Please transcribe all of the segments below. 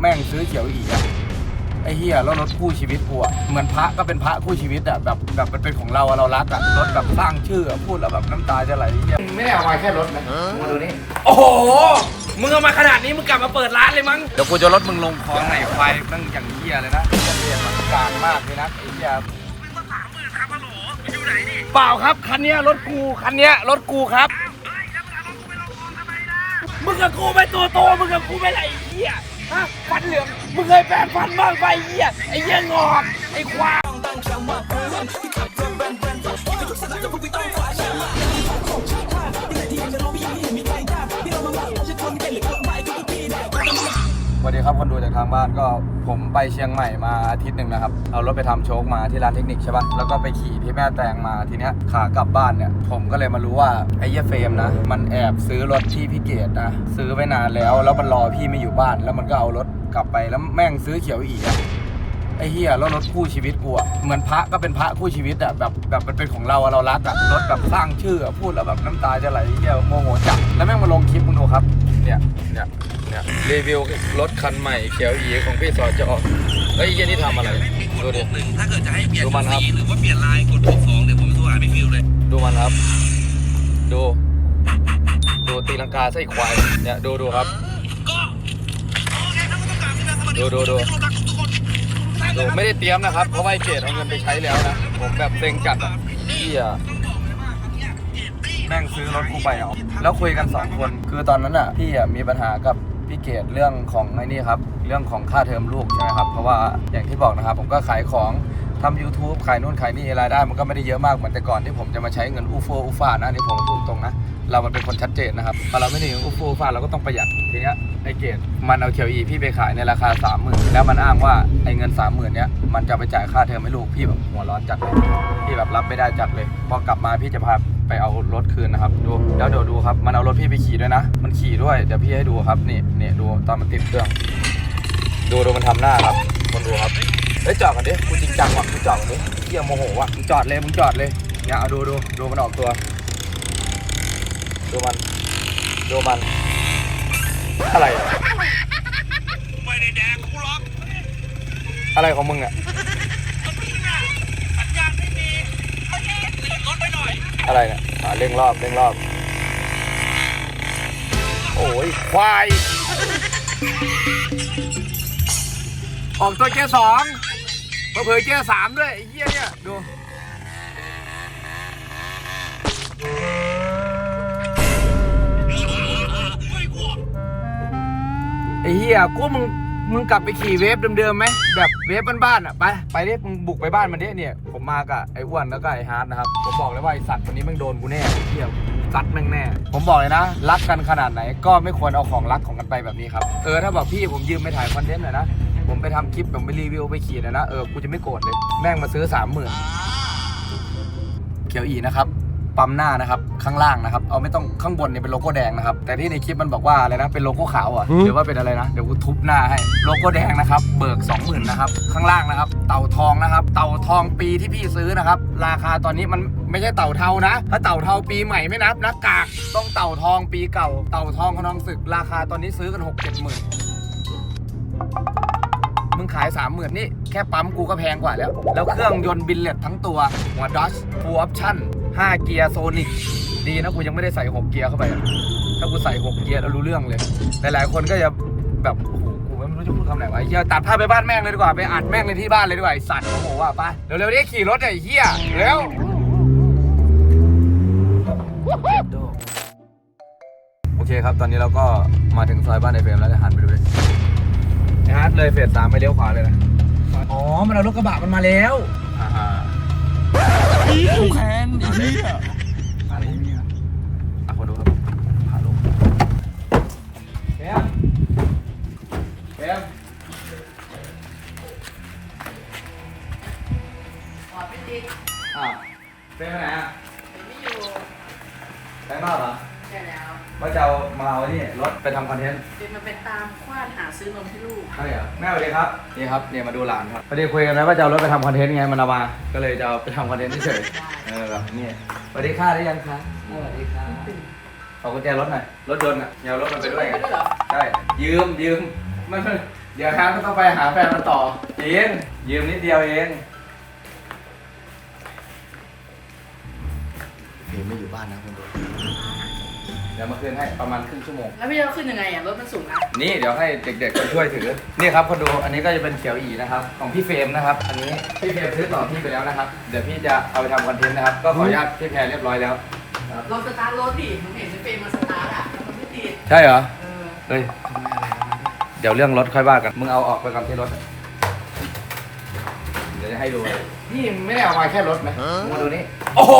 แม่งซื้อเขียวอีอะไอ้เฮียแล้วรถคู่ชีวิตกูอะเหมือนพระก็เป็นพระคู่ชีวิตอะแบบแบบมันเป็นของเราอะเรารักอะรถแบบสร้างชื่ออะพูดแล้วแบบน้ำตาจะไหลเฮียไม่ได้เอามาแค่รถนะมาดูนี่โอ้โหมึงเอามาขนาดนี้มึงกลับมาเปิดร้านเลยมั้งเดี๋ยวกูจะรถมึงลงคลองไหนไฟนั่งอย่างเฮียเลยนะจะเรียนมันกลางมากเลยนะไอ้เฮียเปล่าครับคันเนี้ยรถกูคันเนี้ยรถกูครับมึงกับกูไปตัวโตมึงกับกูไปไหนไอ้เหี้ย ฮะฟันเหลือง มึงเคยแปรงฟันบ้างไปไอ้เหี้ย ไอ้เหี้ยงอก ไอ้ควายสวั สดีครับคนดูจากทางบ้านก็ผมไปเชียงใหม่มาอาทิตย์หนึ่งนะครับ เอารถไปทำโชคมาที่ร้านเทคนิคใช่ปะแล้วก็ไปขี่ที่แม่แตงมาทีเนี้ยขากลับบ้านเนี่ย ผมก็เลยมารู้ว่าไอ้เยเฟรมนะ มันแอบซื้อรถที่พี่เกดนะซื้อไว้นานแล้วแล้วมันรอพี่ไม่อยู่บ้าน แล้วมันก็เอารถกลับไปแล้วแม่งซื้อเขียวอีอะไอ้เฮียแล้วรถคู่ชีวิตกูอะเหมือนพระก็เป็นพระคู่ชีวิตอะแบบแบบมันเป็นของเราอะเรารักอะรถแบบสร้างชื่ออะพูดแล้วแบบน้ำตาจะไหลเฮียโมโหจัดแล้วแม่งมาลงคลิปมึงดูครับ เนี่ยเนี่ยเนี่ยรีวิวรถคันใหม่เขียวอีของพี่สอจอเฮ้ยไอ้เฮียนี่ทำอะไรดูดิหนึ่งถ้าเกิดจะให้เปลี่ยนดูมันครับสีหรือว่าเปลี่ยนลายกดบวกสองเดี๋ยวผมโทรหาพี่ฟิวเลย ดูมันครับ ดู ดูตีลังกาไส้ควายเนี่ยดูดูครับก็โอเคถ้าคุณต้องการที่จะสวัสดีดูดูดูทุกคนทุกคนดูไม่ได้เตรียมนะครับ เพราะว่าไอ้เกดเอาเงินไปใช้แล้วนะ ผมแบบเซ็งจัดอะเฮีย แม่งซื้อรถกูไปเอาแล้วคุยกันสองคน คือตอนนั้นอะพี่อะมีปัญหากับพี่เกดเรื่องของไอ้นี่ครับ เรื่องของค่าเทอมลูกใช่ไหมครับ เพราะว่าอย่างที่บอกนะครับ ผมก็ขายของทำ YouTube ขายนู่นขายนี่รายได้ มันก็ไม่ได้เยอะมากเหมือนแต่ก่อนที่ผมจะมาใช้เงินอู้ฟอูฟานะอันนี่ผมพูดตรงนะ เรามันเป็นคนชัดเจนนะครับพอเราไม่ได้เงินอูโฟอูฟาเราก็ต้องประหยัดทีเนี้ยไอเกดมันเอาเขียวอีพี่ไปขายในราคา3 0,000แล้วมันอ้างว่าไอเงิน3 0,000เนี้ยมันจะไปจ่ายค่าเทอมให้ลูกพี่แบบหัวร้อนจัดเลยพี่แบบรับไม่ได้จัดเลยพอกลับมาพี่จะพาไปเอารถคืนนะครับดูแล้วเดี๋ยวดูครับมันเอารถพี่ไปขี่ด้วยนะ มันขี่ด้วยเดี๋ยวพี่ให้ดูครับนี่นี่ดูตอนมันติดเครื่อง ดูดูมันทำหน้าครับคนดูครับเฮ้ยจอดกันดิกูจริงจังว่ะกูจอดกันดิเฮียโมโหว่ะมึงจอดเลยมึงจอดเลยเนี่ยเอาดูดูดูมันออกตัว ดูมันดูมัน อะไรอะไม่ได้แดงกูล็อกอะไรของมึงอะสัญญาณไม่มีโอเคติดรถไปหน่อยอะไรเนี่ยอ่าเร่งรอบเร่งรอบ โอ้ยควาย ออกตัวเกียร์สองเผยๆเกียร์สามด้วยไอ้เหี้ยเนี่ยดู เหี้ยกูมึงมึงกลับไปขี่เวฟเดิมๆไหมแบบเวฟบ้านๆอะไปไปดิมึงบุกไปบ้านมันดิเนี่ย ผมมากับไอ้อ้วนแล้วก็ไอ้ฮาร์ดนะครับผมบอกเลยว่าไอ้สัตว์คนนี้ม่งโดนกูแน่ไอ้เหี้ยซัดแม่งแน่ ผมบอกเลยนะ รักกันขนาดไหนก็ไม่ควรเอาของรักของกันไปแบบนี้ครับ เออถ้าบอกพี่ผมยืมไปถ่ายคอนเทนต์หน่อยนะ ผมไปทำคลิปผมไปรีวิวไปขี่หนะนะ เออกูจะไม่โกรธเลย แม่งมาซื้อสามหมื่นเขียวอีนะครับ ปั๊มหน้านะครับข้างล่างนะครับเอาไม่ต้องข้างบนเนี่ยเป็นโลโก้แดงนะครับแต่ที่ในคลิปมันบอกว่าอะไรนะเป็นโลโก้ขาวอะหรือว่าเป็นอะไรนะเดี๋ยวกูทุบหน้าให้โลโก้แดงนะครับเบิก 20,000นะครับข้างล่างนะครับ เต่าทองนะครับ เต่าทองปีที่พี่ซื้อนะครับ ราคาตอนนี้มันไม่ใช่เต่าเทานะ ถ้าเต่าเทาปีใหม่ไม่นับนะกากต้องเต่าทองปีเก่า เต่าทองขนองศึก ราคาตอนนี้ซื้อกัน6 7หมื่นมึงขายสามหมื่นนี่ แค่ปั๊มกูก็แพงกว่าแล้ว แล้วเครื่องยนต์บินเลตทั้งตัว หัวดอชฟูออปชั่น 5 เกียร์โซนิกดีนะกูยังไม่ได้ใส่ 6 เกียร์เข้าไปอะถ้ากูใส่ 6 เกียร์แล้วรู้เรื่องเลย หลายๆคนก็จะแบบโอ้โหกูไม่รู้จะพูดคำไหนวะไอ้เฮียตัดภาพไปบ้านแม่งเลยดีกว่าไปอัดแม่งเลยที่บ้านเลยดีกว่าไอสัตว์โอ้โหว่าไปเร็วๆดิขี่รถไอ้เฮียเร็วโอเคครับตอนนี้เราก็มาถึงซอยบ้านไอเฟรมแล้วจะหันไปดูดิไอฮาร์ดเลยเฟสสามไปเลี้ยวขวาเลยนะอ๋อมันเอารถกระบะมันมาแล้วอ่าฮะ กูแค้นไอ้เหี้ยอะไรเนี่ยอะคนดูครับพาลงแบมแบมอะเป็นไปไหนอะ ทำคอนเทนต์เดี๋ยวมันเป็นตามควานหาซื้อนมให้ลูก ใช่เหรอแม่สวัสดีครับนี่ครับเนี่ยมาดูหลานครับพอดีคุยกันไว้ว่าจะเอารถไปทำคอนเทนต์ไงมันเอามาก็เลยจะเอาไปทำคอนเทนต์เฉยๆเออแบบนี่สวัสดีค่ะได้ยังคะสวัสดีค่ะขอกุญแจรถหน่อยรถยนต์อะอย่าเอารถมันไปด้วยไงไปด้วยเหรอ ใช่ยืมยืมมันมันเดี๋ยวครับต้องไปหาแฟนมาต่อเองยืมนิดเดียวเองเพไม่อยู่บ้านนะคุณ ดูเดี๋ยวมาคืนให้ประมาณครึ่งชั่วโมง แล้วพี่จะขึ้นยังไงอะรถมันสูงนะนี่เดี๋ยวให้เด็กๆมาช่วยถือ นี่ครับคนดูอันนี้ก็จะเป็นเขียวอีนะครับของพี่เฟรมนะครับ อันนี้พี่เฟรมซื้อต่อพี่ไปแล้วนะครับ เดี๋ยวพี่จะเอาไปทำคอนเทนต์นะครับ ก็ขออนุญาตพี่แพรเรียบร้อยแล้วนะครับรถสตาร์ทรถดิผมเห็นเป็นเฟรมมาสตาร์ทอะแล้วมันไม่ติดใช่เหรอ เออเฮ้ย เดี๋ยวเรื่องรถค่อยว่ากัน มึงเอาออกไปก่อนที่รถ เดี๋ยวจะให้ดู นี่ไม่ได้เอามาแค่รถนะมึงมาดูนี่ โอ้โห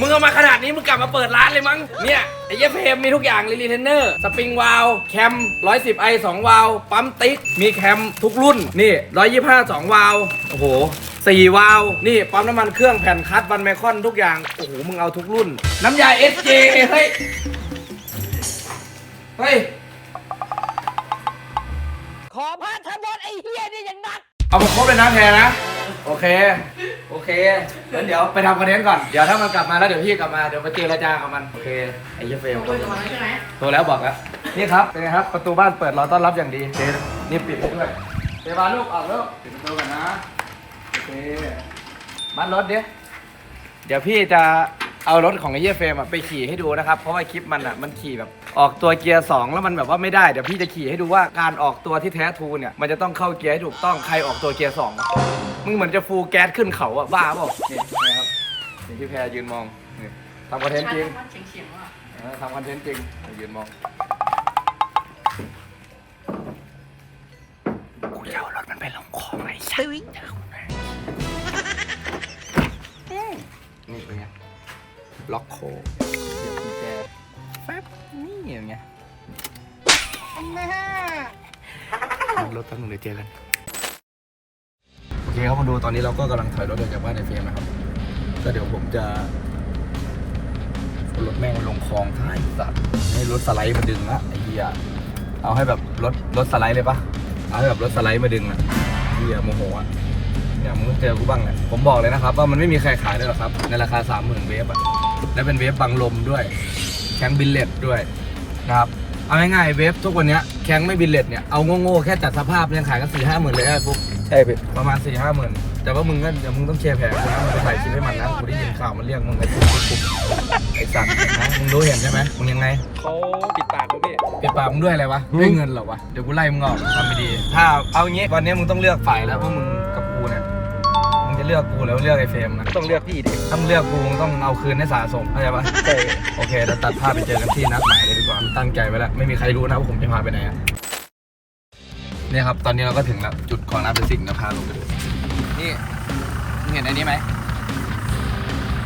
มึงเอามาขนาดนี้มึงกลับมาเปิดร้านเลยมั้ง เนี่ยไอ้เหี้ยเฟมมีทุกอย่างรีลีเทนเนอร์ สปริงวาลแคม110ไอ2วาลปั๊มติ๊ก มีแคมทุกรุ่น นี่125 2วาลโอ้โห4วาลนี่ปั๊มน้ำมันเครื่องแผ่นคัดวันไมคอนทุกอย่าง โอ้โห มึงเอาทุกรุ่น น้ำยา SJ เฮ้ย เฮ้ย ขอพาทบดไอ้เฮียนี่ย่างนัก เอามาครบเลยนะแพรนะ โอเค โอเคงั้นเดี๋ยวไปทำคอนเทนต์ก่อน เดี๋ยวถ้ามันกลับมาแล้วเดี๋ยวพี่กลับมา เดี๋ยวมาเจรจากับมัน โอเค ไอ้เหี้ยเฟรมคุยกับมันแล้วใช่ไหมโทรแล้วบอกแล้วนี่ครับ เป็นไงครับ ประตูบ้านเปิดรอต้อนรับอย่างดีเจนี่ปิดให้ด้วยเจบานลูกออกลูกปิดประตูก่อนนะ โอเค มัดรถเดี๋ยวเดี๋ยวพี่จะเอารถของไอ้เหี้ยเฟรมอะไปขี่ให้ดูนะครับ เพราะว่าคลิปมันอะ มันขี่แบบ ออกตัวเกียร์สองแล้วมันแบบว่าไม่ได้ เดี๋ยวพี่จะขี่ให้ดูว่าการออกตัวที่แท้ทรูเนี่ยมันจะต้องเข้าเกียร์ให้ถูกต้องใครออกตัวเกียร์สองวะมึงเหมือนจะฟูลแก๊สขึ้นเขาอะบ้าเปล่านี่นะครับนี่พี่แพรยืนมองนี่ทำคอนเทนต์จริงมันเฉียงเฉียงๆว่ะเออทำคอนเทนต์จริงยืนมองกูจะเอารถมันไปลงคลองไอ้สัสนี่เป็นไงล็อกโคเดี๋ยวกุญ แจแฟบนี่อย่างเงี้ยรถแป๊บนึงเดี๋ยวเจอกันโอเคครับมาดูตอนนี้เราก็กำลังถอยรถออกจากบ้านในเฟรมนะครับก็เดี๋ยวผมจะรถแม่งลงคลองท้ายสัตว์ให้รถสไลด์มาดึงละไอ้เหี้ยเอาให้แบบรถรถสไลด์เลยปะเอาให้แบบรถสไลด์มาดึงอะเหี้ยโมโหอะเนี่ยมึงเจอกูบ้างเนี่ยผมบอกเลยนะครับ ว่ามันไม่มีใครขายได้หรอกครับ ในราคาสามหมื่นเวฟอะและเป็นเวฟบังลมด้วย แข้งบิลเลตด้วยนะครับเอาง่ายๆเวฟทุกวันเนี้ยแข้งไม่บิลเลตเนี่ยเอาโง่ๆแค่จัดสภาพยังขายกันสี่ห้าหมื่นเลยไอ้ฟุกใช่ประมาณสี่ห้าหมื่นแต่ว่ามึงก็เดี๋ยวมึงต้องเคลียร์แผลกูนะมึงไปใส่ชิ้นให้มันนะกูได้ยินข่าวมันเรียกมึงไอ้ฟุกฟุกไอสัตว์นะมึงรู้เห็นใช่ไหมมึงยังไงเขาปิดปากกูพี่ปิดปากมึงด้วยอะไรวะด้วยเงินเหรอวะเดี๋ยวกูไล่มึงออกทำไม่ดี ถ้าเอางี้วันนี้มึงต้องเลือกฝ่ายแล้วว่ามึง เลือกกูแล้วเลือกไอ้เฟรมนะต้องเลือกพี่ดิถ้ามึงเลือกกูมึงต้องเอาคืนให้สะสมเข้าใจปะใช่โอเคเดี๋ยวตัดภาพไปเจอกันที่นัดหมายเลยดีกว่าตั้งใจไว้แล้วไม่มีใครรู้นะว่าผมจะพาไปไหนอะเนี่ยครับ ตอนนี้เราก็ถึงแล้วจุดของน้ำเป็นสิ่งนะพาลงไปดูนี่มึงเห็นอันนี้ไหม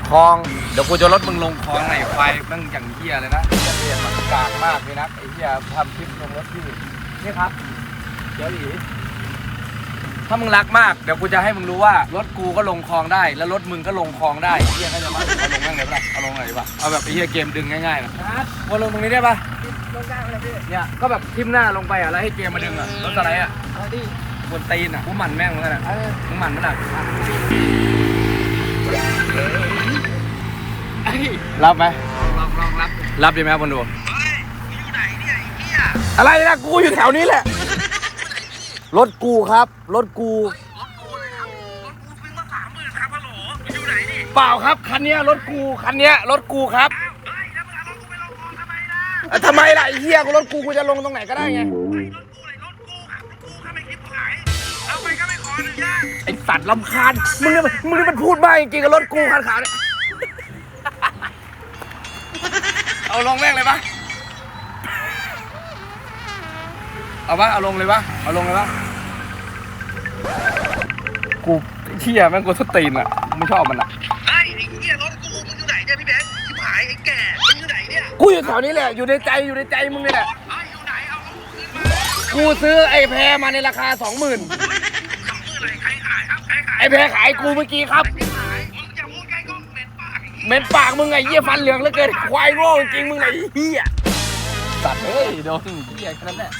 คลองเดี๋ยวกูจะลดมึงลงคลองไหนไฟนั่งอย่างเหี้ยเลยนะจะเรียนมันกลางมากเลยนะไอ้เหี้ยทำคลิปลงรถพี่นี่ครับเดี๋ยวอี ถ้ามึงรักมากเดี๋ยวกูจะให้มึงรู้ว่ารถกูก็ลงคลองได้ แล้วรถมึงก็ลงคลองได้ไอ้เหี้ยเข้าใจปะเอาลงนั่งไหนปะล่ะเอาลงไหนอยดีปะเอาแบบไอ้เหี้ยเกมดึงง่ายๆนะวนลงตรงนี้ได้ปะลงกลางเลยพี่เนี่ยก็แบบทิมหน้าลงไปอะแล้วให้เกมมาดึงอะรถอะไรอะเอาดิบนตีนอะกูหมั่นแม่งเหมือนกันอะเออมึงหมั่นมันอะไอ้รับไหมลองลองรับรับดีไหมครับคนดูอะไรนะกูอยู่แถวนี้แหละ รถกูครับ รถกู เปล่าครับ คันเนี้ยรถกู คันเนี้ยรถกูครับอะทำไมล่ะไอ้เหี้ยกูรถกูกูจะลงตรงไหนก็ได้ไง ไอสัตว์ลำคาญ มึงเนี่ยมันมึงนี่มันพูดมากจริงๆกับรถกูคันขาวเนี่ย เอาลงแม่งเลยปะเอาปะเอาลงเลยปะเอาลงเลยปะ กูเที่ยแม่งกูสตีนอะไม่ชอบมันอะเฮ้ยไอ้เหี้ยรถกูมึงอยู่ไหนเนี่ยพี่แบงค์ชิบหายไอ้แก่มึงอยู่ไหนเนี่ยกูอยู่แถวนี้แหละอยู่ในใจอยู่ในใจมึงนี่แหละเฮ้ยอยู่ไหนเอารถกูคืนมากูซื้อไอ้แพรมาในราคาสองหมื่นสองหมื่นอะไรใครขายครับใครขายไอ้แพรขายกูเมื่อกี้ครับไม่ขายมึงจะพูดใกล้กล้องเหม็นปากไอ้เหี้ยเหม็นปากมึงไงเหี้ยฟันเหลืองเหลือเกินควายโง่จริงมึงไงไอ้เหี้ยสัตว์เอ้ยโดนเที่ยแค่นั้นแหละ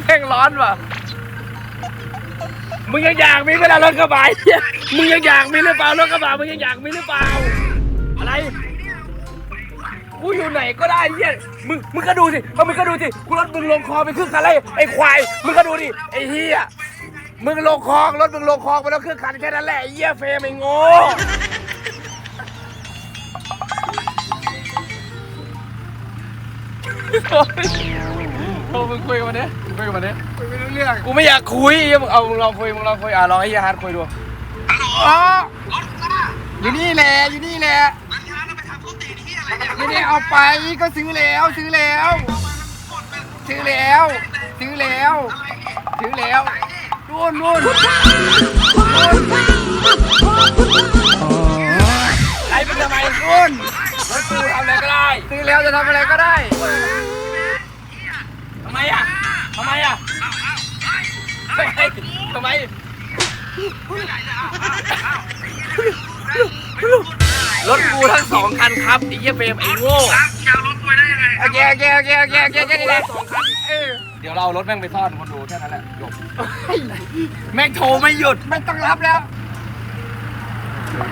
แม่งร้อนว่ะ มึงยังอยากมีเวลารถกระบะมึงยังอยากมีหรือเปล่ารถกระบะมึงยังอยากมีหรือเปล่า อะไร กูอยู่ไหนก็ได้เฮียมึง มึงก็ดูสิเอามึงก็ดูสิ กูรถมึงลงคลองไปครึ่งคันเลยไอ้ควาย มึงก็ดูดิ ไอ้เฮียมึงลงคลองรถมึงลงคลองไปแล้วครึ่งคันแค่นั้นแหละไอ้เฮียเฟรมไอ้โง่โอ้ มึงคุยกับมันดิคุยกับมันดิคุยไม่รู้เรื่องกูไม่อยากคุยมึงเอามึงลองคุยมึงลองคุยอะลองให้เฮียฮาร์ดคุยดูฮัลโหลอ๋อรถกูน่ะอยู่นี่แหละอยู่นี่แหละมันงานเราไปทำทุติที่อะไรเนี่ยไม่ได้เอาไปก็ซื้อแล้วซื้อแล้วซื้อแล้วซื้อแล้วซื้อแล้วนู่นนู่นไอ้เป็นทำไมคุณรถกูทำอะไรก็ได้ซื้อแล้วจะทำอะไรก็ได้ทำไมอะทำไมอะทำไมทำไมรถกูทั้งสองคันครับไอ้เหี้ยเฟรมไอ้โง่จะเอารถกูไปได้ยังไงโอเคโอเคโอเคโอเคโอเคแค่นี้แหละเดี๋ยวเราเอารถแม่งไปซ่อนคนดูแค่นั้นแหละจบแม่งโทรไม่หยุดแม่งต้องรับแล้ว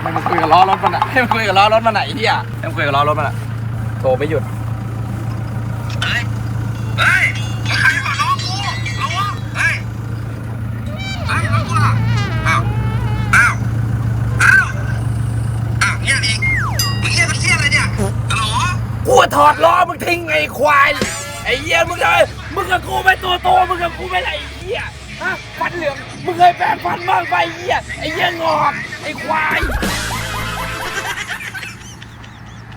มันมาคุยกับล้อรถมันอะให้มันคุยกับล้อรถมันไหนเฮียให้มันคุยกับล้อรถมันอะโทรไม่หยุด กูถอดล้อมึงทิ้งไอ้ควาย ไอ้เหี้ยมึงเลยมึงกับกูไม่ตัวโตมึงกับกูไม่ไรไอ้เหี้ยฮะฟันเหลืองมึงเคยแปรงฟันบ้างไปไอ้เหี้ยไอ้เหี้ยงอกไอ้ควาย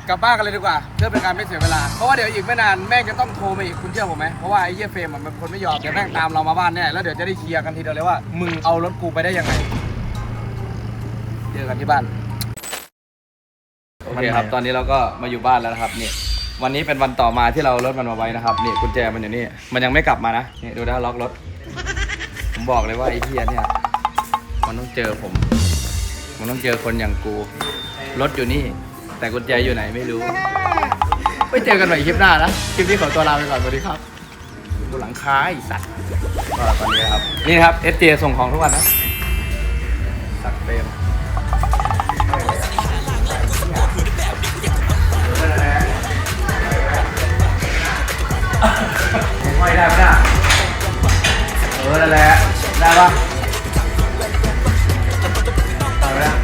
กลับบ้านกันเลยดีกว่าเพื่อเป็นการไม่เสียเวลา เพราะว่าเดี๋ยวอีกไม่นานแม่งจะต้องโทรมาอีกคุณเชื่อผมไหมเพราะว่าไอ้เหี้ยเฟรมอะมันเป็นคนไม่ยอมเดี๋ยวแม่งตามเรามาบ้านแน่แล้วเดี๋ยวจะได้เคลียร์กันทีเดียวเลยว่ามึงเอารถกูไปได้ยังไงเจอกันที่บ้าน โอเคครับ ตอนนี้เราก็มาอยู่บ้านแล้วนะครับนี่วันนี้เป็นวันต่อมาที่เราเอารถมันมาไว้นะครับนี่กุญแจมันอยู่นี่ มันยังไม่กลับมานะนี่ดูนะล็อกรถ ผมบอกเลยว่าไอ้เหี้ยเนี่ย มันต้องเจอผม มันต้องเจอคนอย่างกู รถอยู่นี่ แต่กุญแจอยู่ไหนไม่รู้ ไปเจอกันใหม่คลิปหน้านะ คลิปนี้ขอตัวลาไปก่อนสวัสดีครับดูหลังคาไอ้สัตว์ก็ตอนนี้นะครับ นี่ครับเอสเจส่งของทุกวันนะสัตว์เฟรม ไม่ได้ปะเนี่ยเออนั่นแหละได้ปะได้ไหมเนี่ย